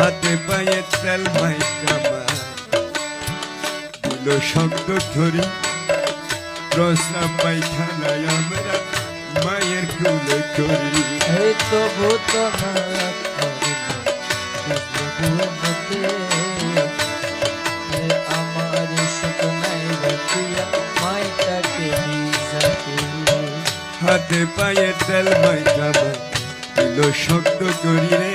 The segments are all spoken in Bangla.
হাতে পায়ে তেল মাই কামা গুলো শব্দ ধরি। প্রস্রাব পায়খানায় আমরা মায়ের কুলে করি এই তো ভূত আমার শুকনাই রাখিয়া মাইটাকে হাতে পায়ে তেল মাই কামা শব্দ করি রে।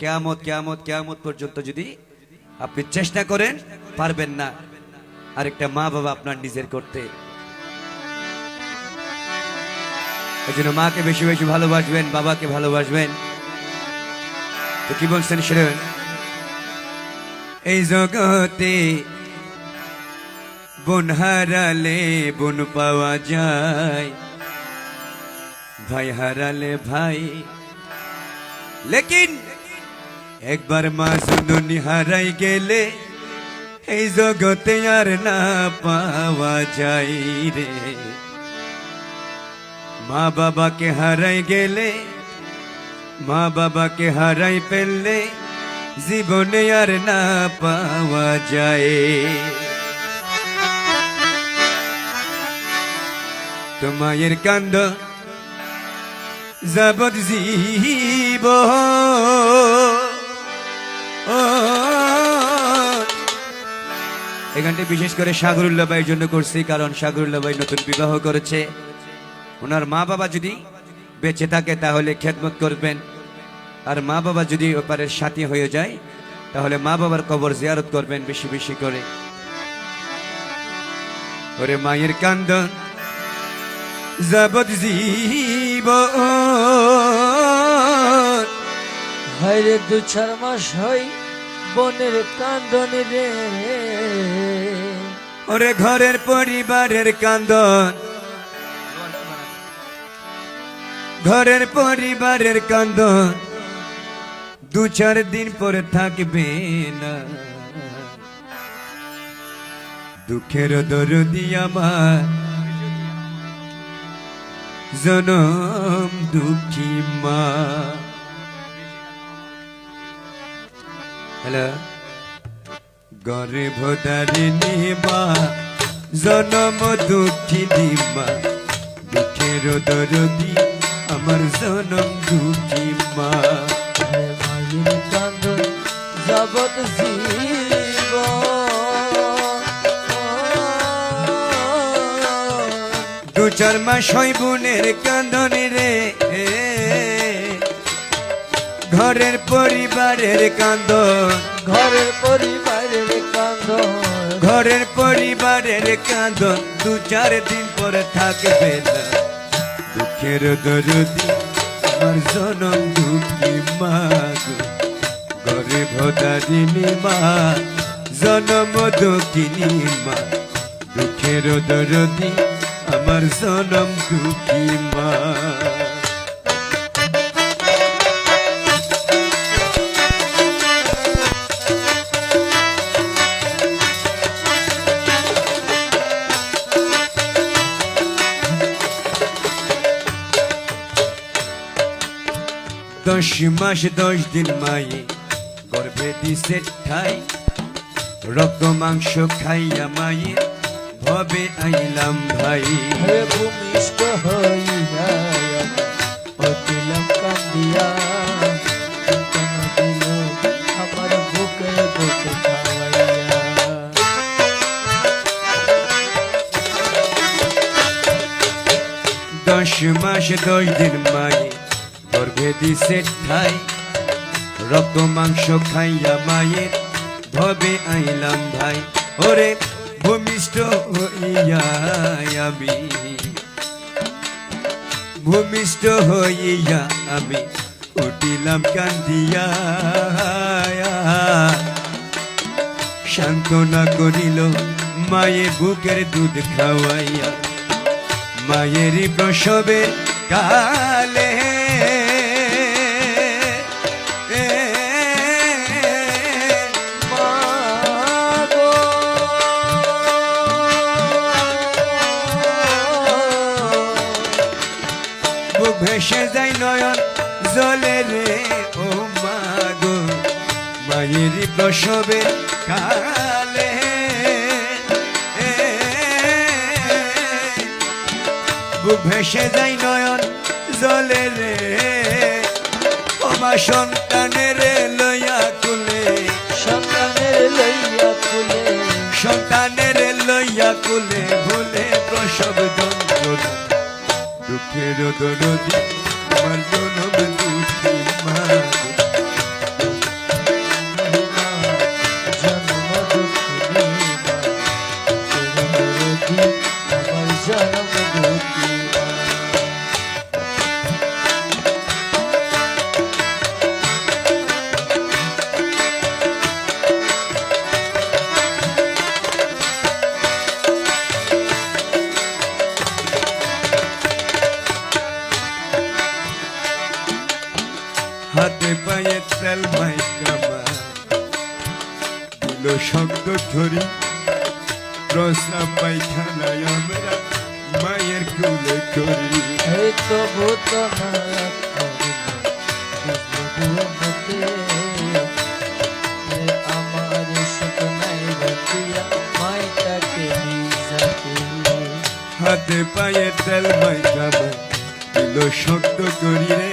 কেয়ামত কেয়ামত কেয়ামত পর্যন্ত যদি আপনি চেষ্টা করেন, পারবেন না। আরেকটা মা বাবা আপনার নিজের করতে। এই জন্য মাকে বেশি বেশি ভালোবাসবেন, বাবাকে ভালোবাসবেন। তো কি বলছেন শুনুন? এই জগতে বোন হারালে বোন পাওয়া যায়, ভাই হারালে ভাই। লেকিন একবার মা সুন্দরী হারাই গেলে, এই জগতে আর না পাওয়া যায় রে। মা বাবাকে হারাই গেলে, মা বাবাকে হারাই ফেললে, জীবনে আর না পাওয়া যায়। তো মায়ের কান্দ যাবত জীব এই গানটি বিশেষ করে সাগরুল্লাহ ভাইয়ের জন্য করছি, কারণ সাগরুল্লাহ ভাই নতুন বিবাহ করেছে। ওনার মা বাবা যদি বেঁচে থাকে, তাহলে খেদমত করবেন। আর মা বাবা যদি ওপারের সাথী হয়ে যায়, তাহলে মা বাবার কবর জিয়ারত করবেন বেশি বেশি করে। ওরে মায়ের কান্দ যাবত জীব হরে দু চার মাস হই বনের কান্দনে রে। ওরে ঘরের পরিবারের কান্দন। ঘরের পরিবারের কান্দন। দু চার দিন পরে থাকবে না। দুঃখের দরদি আমার। জনম দুঃখী মা। হ্যালো গর্ভ ধারিণী মা জনম দুঃখিনী মা দুঃখের দরদি আমার জনম দুঃখী মা। দু চার মাস বোনের কান্দনে রে। ঘরের পরিবারের কান্দন ঘরের পরিবারের কান্দন ঘরের পরিবারের কান্দন দু চার দিন পরে থাকবে না। দুঃখের দরদি আমার জনম দুঃখী মা গো। ঘরে ভোদারিনী মা জনম দুঃখিনী মা। দুঃখের দরদি আমার জনম দুঃখী মা দশ মাস দশ দিন মায়ে গর্বে দিছে ঠাই। রক্ত মাংস খাইয়া মায়ে ভবে আইলাম ভাই। ভূমিষ্ঠ হইয়া দশ মাস দশ দিন মা দিছে ঠাই, রক্ত, মাংস খাইয়া মায়ের ভবে আইলাম ভাই। ওরে ভূমিষ্ঠ হইয়া আমি, ভূমিষ্ঠ হইয়া আমি উঠিলাম কান্দিয়া সান্ত্বনা করিল মায়ের বুকের দুধ খাওয়াইয়া, মায়েরই প্রসবে কালে ভেসে যায় নয়ন জলে রে, ও মাগো মায়ের প্রসবে কালে বুক ভেসে যায় নয়ন জলে রে। ও মা দুঃখের দরদি আমার জনম দুঃখী মা জন্ম দুঃখিনী মা চিরদরদি আমার জন্ম হাতে পায়ে তেল মাই কামা। দিল শব্দ ধরি রসা পায়খানায় আমরা মায়ের কুলে করি। এই তো ভূত মায়া করিল মতে আমার সুখ রাখিয়া মাইটাকে হাতে পায়ে তেল মাই কামা দিল শব্দ করি রে।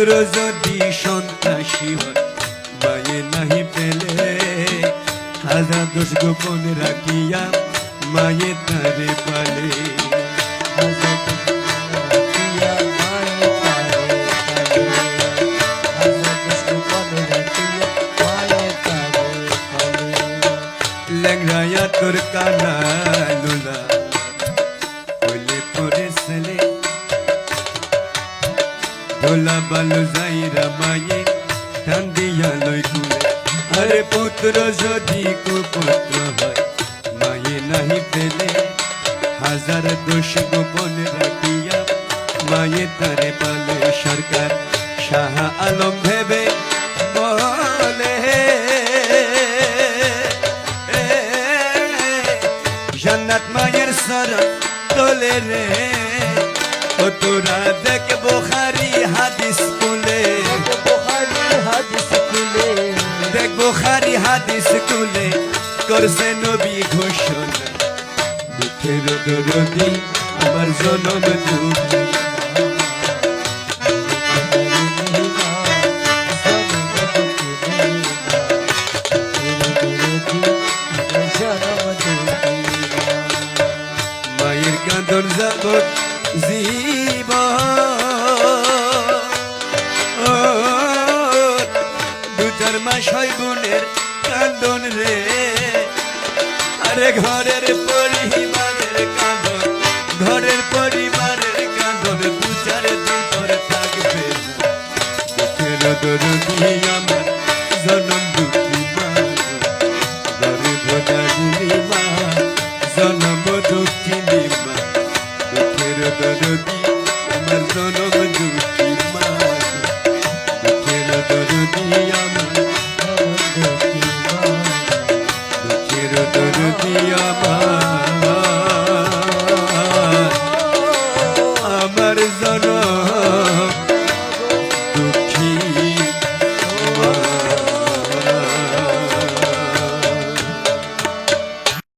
পুত্র যদি সন্ত্রাসী হয় নাহি পেলে। হাজার দোষ গোপন রাখিয়া মায়ে তারে পালে। ল্যাংরায়া তোর কালা পেলে হাজার দোষ গোপন রাখিয়া মায়ে তারে পালে সরকার শাহ আলম ভেবে বলে জান্নাত মায়ের সরণ তোলে রে ও তোরা দেখ বোখারি হাদিস কুলে দেখ বোখারি হাদিস কুলে করছে নবী ঘোষণা দুঃখের রোদি আমার জনম দুঃখী